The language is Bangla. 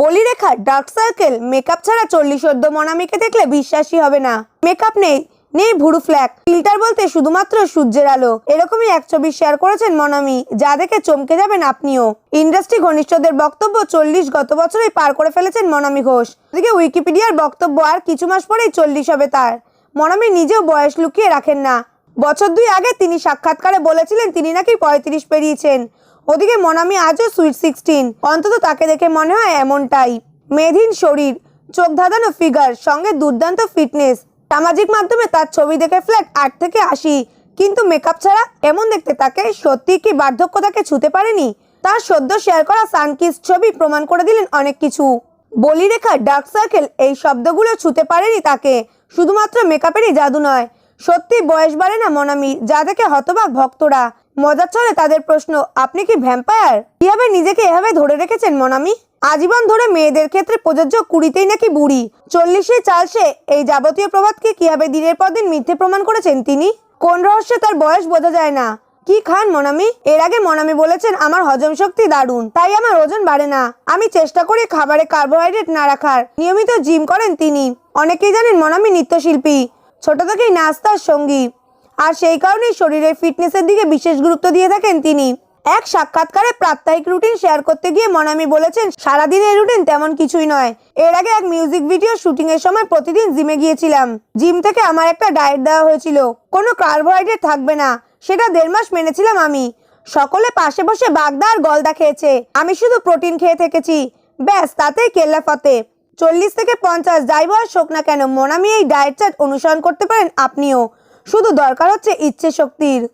বলি রেখা ডার্ক সার্কেল, মেকআপ ছাড়া চল্লিশ সদ্য মনামিকে দেখলে বিশ্বাসই হবে না। মেকআপ নেই নেই ভুরু ফ্ল্যাক। ফিল্টার বলতে শুধুমাত্র সূর্যের আলো। এরকমই এক ছবি শেয়ার করেছেন মনামি, যা দেখে চমকে যাবেন আপনিও। ইন্ডাস্ট্রি ঘনিষ্ঠদের বক্তব্য চল্লিশ গত বছরেই পার করে ফেলেছেন মনামি ঘোষ। এদিকে উইকিপিডিয়ার বক্তব্য আর কিছু মাস পরেই চল্লিশ হবে তার। মনামি নিজেও বয়স লুকিয়ে রাখেন না। বছর দুই আগে তিনি সাক্ষাৎকারে বলেছিলেন তিনি নাকি পঁয়ত্রিশ পেরিয়েছেন। ওদিকে মনামি আজও সুইট সিক্সটিন অন্তত তাকে দেখে মনে হয় এমনটাই। মেধিন শরীর চোখ ধাঁধানো ফিগার সঙ্গে দুর্দান্ত ফিটনেস সামাজিক মাধ্যমে তার ছবি দেখে ফ্ল্যাট আট থেকে আশি। কিন্তু মেকআপ ছাড়া এমন দেখতে তাকে সত্যি কি বার্ধক্য তাকে ছুতে পারেনি? তার সদ্য শেয়ার করা সানকিস ছবি প্রমাণ করে দিলেন অনেক কিছু। বলি রেখা ডার্ক সার্কেল এই শব্দগুলো ছুতে পারেনি তাকে। শুধুমাত্র মেকআপেরই জাদু নয়। সত্যি বয়স বাড়ে না মনামি, যা দেখে হতবাক ভক্তরা। মজার ছলে তাদের প্রশ্ন, আপনি কি ভ্যাম্পায়ার কীভাবে নিজেকে এভাবে ধরে রেখেছেন মনামি? আজীবন ধরে মেয়েদের ক্ষেত্রে প্রযোজ্য কুড়িতেই নাকি বুড়ি? চল্লিশে চালসে এই যাবতীয় প্রবাদকে কীভাবে দিনের পর দিন মিথ্যে প্রমাণ করেছেন তিনি? কোন রহস্যে তার বয়স বোঝা যায় না। কি খান মনামি? এর আগে মনামি বলেছেন, আমার হজম শক্তি দারুণ, তাই আমার ওজন বাড়ে না। আমি চেষ্টা করি খাবারে কার্বোহাইড্রেট না রাখার। নিয়মিত জিম করেন তিনি। অনেকেই জানেন মনামি নৃত্যশিল্পী। ছোট থেকেই নাস্তার সঙ্গী। আর সেই কারণেই শরীরের ফিটনেসের দিকে বিশেষ গুরুত্ব দিয়ে থাকেন তিনি। এক সাক্ষাৎকারে প্রাত্যহিক রুটিন শেয়ার করতে গিয়ে মনামি বলেছেন, সারাদিনের রুটিন তেমন কিছুই নয়। এর আগে এক মিউজিক ভিডিও শুটিং এর সময় প্রতিদিন জিমে গিয়েছিলাম। জিম থেকে আমার একটা ডায়েট দেওয়া হয়েছিল। কোনো কার্বোহাইড্রেট থাকবে না। সেটা দেড় মাস মেনেছিলাম আমি। সকলে পাশে বসে বাগদা আর গলদা খেয়েছে। আমি শুধু প্রোটিন খেয়ে থেকেছি। ব্যাস, তাতেই কেল্লা ফতে। চল্লিশ থেকে পঞ্চাশ, যাই বয়স হোক না কেন, মনামি এই ডায়েট চার্ট অনুসরণ করতে পারেন আপনিও। শুধু দরকার হচ্ছে ইচ্ছে শক্তির